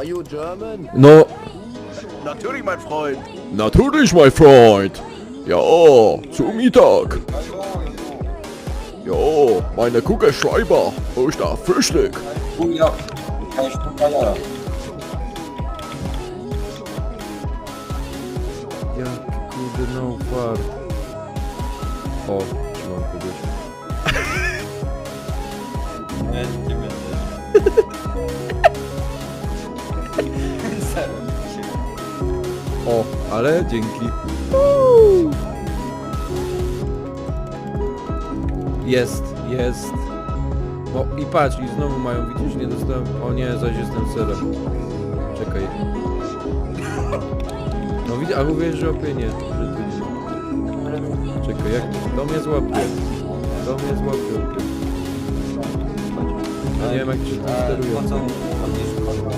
Are you German? No. Natürlich, mein Freund. Natürlich, mein Freund. Ja, oh, zum Mittag. Ja, oh, meine Kugelschreiber. Wo ist da Frühstück? Oh ja, kein Stück Eier. Ja, genau, fahr. Oh, ich war für dich. O, ale dzięki. Jest, jest. O, i patrz, i znowu mają, widzisz, nie dostałem. O nie, zaś jestem serem. Czekaj. No widzę, a mówię, że opie nie, że tu nie ma. Czekaj, jak to mnie złapie. To mnie złapie. Ja nie wiem jak się to steruje.